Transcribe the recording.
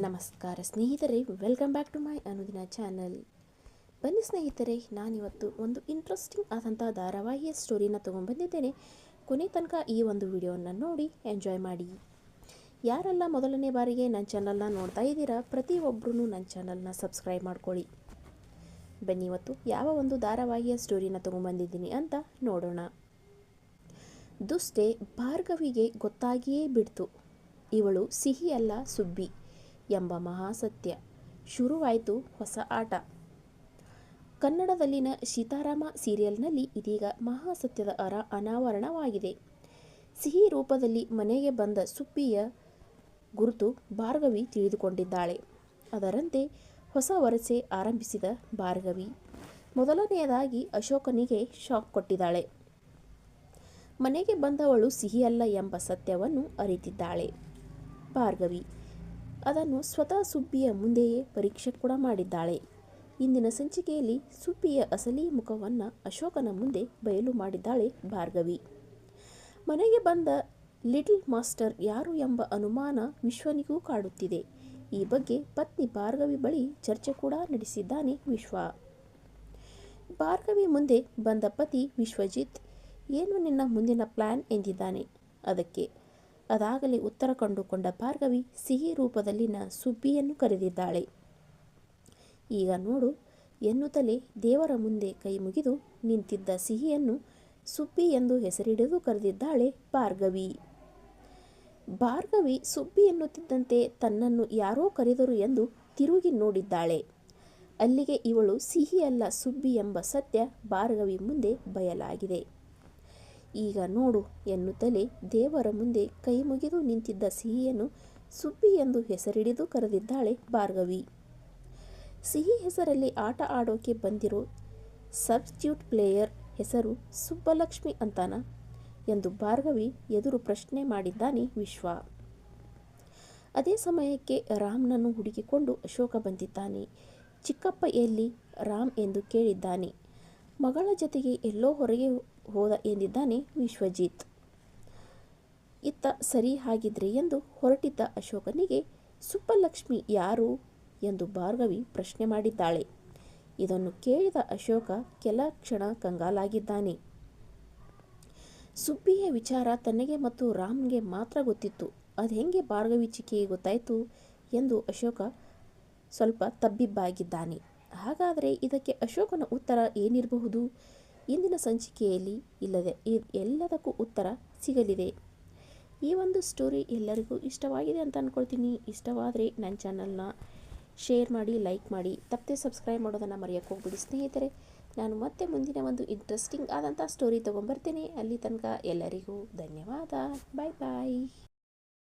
ನಮಸ್ಕಾರ ಸ್ನೇಹಿತರೆ welcome back to my ಅನುದಿನ ಚಾನಲ್ ಬನ್ನಿ ಸ್ನೇಹಿತರೆ, ನಾನಿವತ್ತು ಒಂದು ಇಂಟ್ರೆಸ್ಟಿಂಗ್ ಆದಂಥ ಧಾರಾವಾಹಿಯ ಸ್ಟೋರಿನ ತೊಗೊಂಡ್ಬಂದಿದ್ದೇನೆ. ಕೊನೆ ತನಕ ಈ ಒಂದು ವಿಡಿಯೋನ ನೋಡಿ ಎಂಜಾಯ್ ಮಾಡಿ. ಯಾರೆಲ್ಲ ಮೊದಲನೇ ಬಾರಿಗೆ ನನ್ನ ಚಾನಲ್ನ ನೋಡ್ತಾ ಇದ್ದೀರಾ ಪ್ರತಿಯೊಬ್ಬರೂ ನನ್ನ ಚಾನಲ್ನ ಸಬ್ಸ್ಕ್ರೈಬ್ ಮಾಡ್ಕೊಳ್ಳಿ. ಬನ್ನಿ ಇವತ್ತು ಯಾವ ಒಂದು ಧಾರಾವಾಹಿಯ ಸ್ಟೋರಿನ ತೊಗೊಂಡ್ಬಂದಿದ್ದೀನಿ ಅಂತ ನೋಡೋಣ. ದುಷ್ಟೆ ಭಾರ್ಗವಿಗೆ ಗೊತ್ತಾಗಿಯೇ ಬಿಡ್ತು. ಇವಳು ಸಿಹಿಯಲ್ಲ ಸುಬ್ಬಿ. ಎಂಬ ಮಹಾಸತ್ಯ. ಶುರುವಾಯಿತು ಹೊಸ ಆಟ. ಕನ್ನಡದಲ್ಲಿನ ಸೀತಾರಾಮ ಸೀರಿಯಲ್ನಲ್ಲಿ ಇದೀಗ ಮಹಾಸತ್ಯದ ಅರ ಅನಾವರಣವಾಗಿದೆ. ಸಿಹಿ ರೂಪದಲ್ಲಿ ಮನೆಗೆ ಬಂದ ಸುಪ್ಪಿಯ ಗುರುತು ಭಾರ್ಗವಿ ತಿಳಿದುಕೊಂಡಿದ್ದಾಳೆ. ಅದರಂತೆ ಹೊಸ ವರಸೆ ಆರಂಭಿಸಿದ ಭಾರ್ಗವಿ. ಮೊದಲನೆಯದಾಗಿ ಅಶೋಕನಿಗೆ ಶಾಕ್ ಕೊಟ್ಟಿದ್ದಾಳೆ. ಮನೆಗೆ ಬಂದವಳು ಸಿಹಿಯಲ್ಲ ಎಂಬ ಸತ್ಯವನ್ನು ಅರಿತಿದ್ದಾಳೆ. ಭಾರ್ಗವಿ ಅದನ್ನು ಸ್ವತಃ ಸುಬ್ಬಿಯ ಮುಂದೆಯೇ ಪರೀಕ್ಷೆ ಕೂಡ ಮಾಡಿದ್ದಾಳೆ. ಇಂದಿನ ಸಂಚಿಕೆಯಲ್ಲಿ ಸುಬ್ಬಿಯ ಅಸಲಿ ಮುಖವನ್ನು ಅಶೋಕನ ಮುಂದೆ ಬಯಲು ಮಾಡಿದ್ದಾಳೆ ಭಾರ್ಗವಿ. ಮನೆಗೆ ಬಂದ ಲಿಟಲ್ ಮಾಸ್ಟರ್ ಯಾರು ಎಂಬ ಅನುಮಾನ ವಿಶ್ವನಿಗೂ ಕಾಡುತ್ತಿದೆ. ಈ ಬಗ್ಗೆ ಪತ್ನಿ ಭಾರ್ಗವಿ ಬಳಿ ಚರ್ಚೆ ಕೂಡ ನಡೆಸಿದ್ದಾನೆ ವಿಶ್ವ. ಭಾರ್ಗವಿ ಮುಂದೆ ಬಂದ ಪತಿ ವಿಶ್ವಜಿತ್, ಏನು ನಿನ್ನ ಮುಂದಿನ ಪ್ಲ್ಯಾನ್ ಎಂದಿದ್ದಾನೆ. ಅದಕ್ಕೆ ಅದಾಗಲೇ ಉತ್ತರ ಕಂಡುಕೊಂಡ ಭಾರ್ಗವಿ ಸಿಹಿ ರೂಪದಲ್ಲಿನ ಸುಬ್ಬಿಯನ್ನು ಕರೆದಿದ್ದಾಳೆ. ಈಗ ನೋಡು, ಎನ್ನುತ್ತಲೇ ದೇವರ ಮುಂದೆ ಕೈ ಮುಗಿದು ನಿಂತಿದ್ದ ಸಿಹಿಯನ್ನು ಸುಬ್ಬಿ ಎಂದು ಹೆಸರಿಡಿದು ಕರೆದಿದ್ದಾಳೆ ಭಾರ್ಗವಿ. ಭಾರ್ಗವಿ ಸುಬ್ಬಿ ಎನ್ನುತ್ತಿದ್ದಂತೆ ತನ್ನನ್ನು ಯಾರೋ ಕರೆದರು ಎಂದು ತಿರುಗಿ ನೋಡಿದ್ದಾಳೆ. ಅಲ್ಲಿಗೆ ಇವಳು ಸಿಹಿಯಲ್ಲ ಸುಬ್ಬಿ ಎಂಬ ಸತ್ಯ ಭಾರ್ಗವಿ ಮುಂದೆ ಬಯಲಾಗಿದೆ. ಈಗ ನೋಡು ಎನ್ನುತ್ತಲೇ ದೇವರ ಮುಂದೆ ಕೈ ಮುಗಿದು ನಿಂತಿದ್ದ ಸಿಹಿಯನ್ನು ಸುಬ್ಬಿ ಎಂದು ಹೆಸರಿಡಿದು ಕರೆದಿದ್ದಾಳೆ ಭಾರ್ಗವಿ. ಸಿಹಿ ಹೆಸರಲ್ಲಿ ಆಟ ಆಡೋಕೆ ಬಂದಿರೋ ಸಬ್ಸ್ಟ್ಯೂಟ್ ಪ್ಲೇಯರ್ ಹೆಸರು ಸುಬ್ಬಲಕ್ಷ್ಮಿ ಅಂತಾನ? ಎಂದು ಭಾರ್ಗವಿ ಎದುರು ಪ್ರಶ್ನೆ ಮಾಡಿದ್ದಾನೆ ವಿಶ್ವ. ಅದೇ ಸಮಯಕ್ಕೆ ರಾಮ್ನನ್ನು ಹುಡುಕಿಕೊಂಡು ಅಶೋಕ ಬಂದಿದ್ದಾನೆ. ಚಿಕ್ಕಪ್ಪ ಎಲ್ಲಿ ರಾಮ್ ಎಂದು ಕೇಳಿದ್ದಾನೆ. ಮಗಳ ಜೊತೆಗೆ ಎಲ್ಲೋ ಹೊರಗೆ ಹೋದ ಎಂದಿದ್ದಾನೆ ವಿಶ್ವಜಿತ್. ಇತ್ತ ಸರಿ ಹಾಗಿದ್ರೆ ಎಂದು ಹೊರಟಿದ್ದ ಅಶೋಕನಿಗೆ, ಸುಬ್ಬಲಕ್ಷ್ಮಿ ಯಾರು? ಎಂದು ಭಾರ್ಗವಿ ಪ್ರಶ್ನೆ ಮಾಡಿದ್ದಾಳೆ. ಇದನ್ನು ಕೇಳಿದ ಅಶೋಕ ಕೆಲ ಕ್ಷಣ ಕಂಗಾಲಾಗಿದ್ದಾನೆ. ಸುಬ್ಬಿಯ ವಿಚಾರ ತನಗೆ ಮತ್ತು ರಾಮ್ಗೆ ಮಾತ್ರ ಗೊತ್ತಿತ್ತು. ಅದು ಹೆಂಗೆ ಭಾರ್ಗವಿ ಚಿಕ್ಕಿಗೆ ಗೊತ್ತಾಯಿತು? ಎಂದು ಅಶೋಕ ಸ್ವಲ್ಪ ತಬ್ಬಿಬ್ಬಾಗಿದ್ದಾನೆ. ಹಾಗಾದರೆ ಇದಕ್ಕೆ ಅಶೋಕನ ಉತ್ತರ ಏನಿರಬಹುದು? ಇಂದಿನ ಸಂಚಿಕೆಯಲ್ಲಿ ಇಲ್ಲದೆ ಎಲ್ಲದಕ್ಕೂ ಉತ್ತರ ಸಿಗಲಿದೆ. ಈ ಒಂದು ಸ್ಟೋರಿ ಎಲ್ಲರಿಗೂ ಇಷ್ಟವಾಗಿದೆ ಅಂತ ಅಂದ್ಕೊಳ್ತೀನಿ ಇಷ್ಟವಾದರೆ ನನ್ನ ಚಾನಲ್ನ ಶೇರ್ ಮಾಡಿ ಲೈಕ್ ಮಾಡಿ, ತಪ್ಪದೆ ಸಬ್ಸ್ಕ್ರೈಬ್ ಮಾಡೋದನ್ನು ಮರೆಯೋಕ್ಕೆ ಹೋಗ್ಬಿಡಿ ಸ್ನೇಹಿತರೆ. ನಾನು ಮತ್ತೆ ಮುಂದಿನ ಒಂದು ಇಂಟ್ರೆಸ್ಟಿಂಗ್ ಆದಂಥ ಸ್ಟೋರಿ ತೊಗೊಂಬರ್ತೇನೆ. ಅಲ್ಲಿ ತನಕ ಎಲ್ಲರಿಗೂ ಧನ್ಯವಾದ. ಬಾಯ್ ಬಾಯ್